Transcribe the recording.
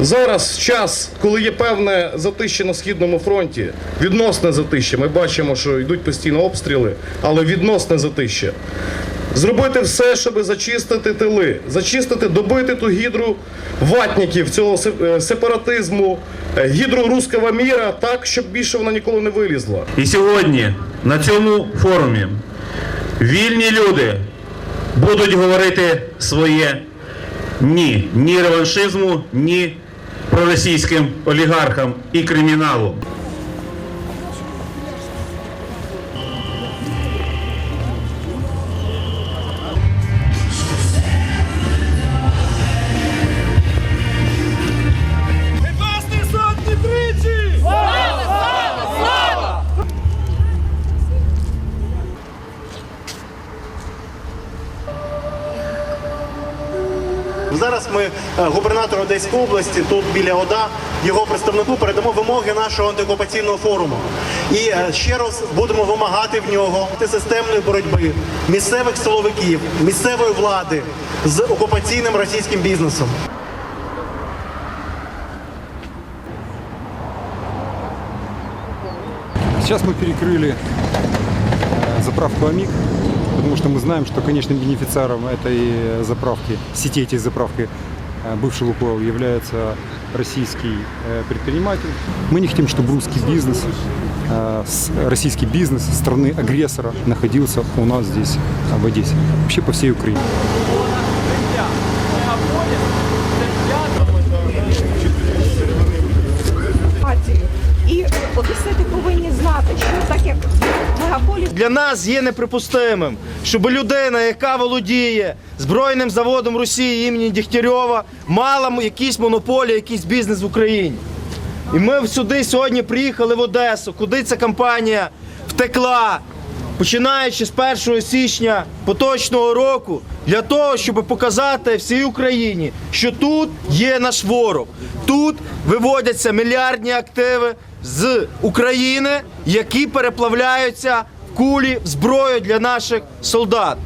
Зараз час, коли є певне затище на східному фронті, відносне затище. Ми бачимо, що йдуть постійно обстріли, але відносне затище. Зробити все, щоб зачистити тили, зачистити, добити ту гідру ватників цього е, сепаратизму, е, гідру руского міра, так, щоб більше вона ніколи не вилізла. І сьогодні на цьому форумі вільні люди будуть говорити своє ні, ні реваншизму, ні проросійським олігархам і криміналу. Зараз ми е, губернатору Одеської області, тут біля ОДА, його представнику передамо вимоги нашого антиокупаційного форуму. І е, ще раз будемо вимагати в нього системної боротьби місцевих силовиків, місцевої влади з окупаційним російським бізнесом. Сейчас мы перекрыли э, заправку АМИК, потому что мы знаем, что конечным бенефициаром этой заправки, сети этих заправки, э, бывший Лукойл, является российский э, предприниматель. Мы не хотим, чтобы русский бизнес, э, с- российский бизнес страны-агрессора находился у нас здесь, э, в Одессе, вообще по всей Украине. ситуацію. І одесити повинні знати, що так як мегаполіс Для нас є неприпустимим, щоб людина, яка володіє збройним заводом Росії імені Дігтярьова, мала якісь монополії, якийсь бізнес в Україні. І ми сюди сьогодні приїхали в Одесу, куди ця компанія втекла, починаючи з 1 січня поточного року, для того, щоб показати всій Україні, що тут є наш ворог. Тут виводяться мільярдні активи з України, які переплавляються кулі зброю для наших солдат.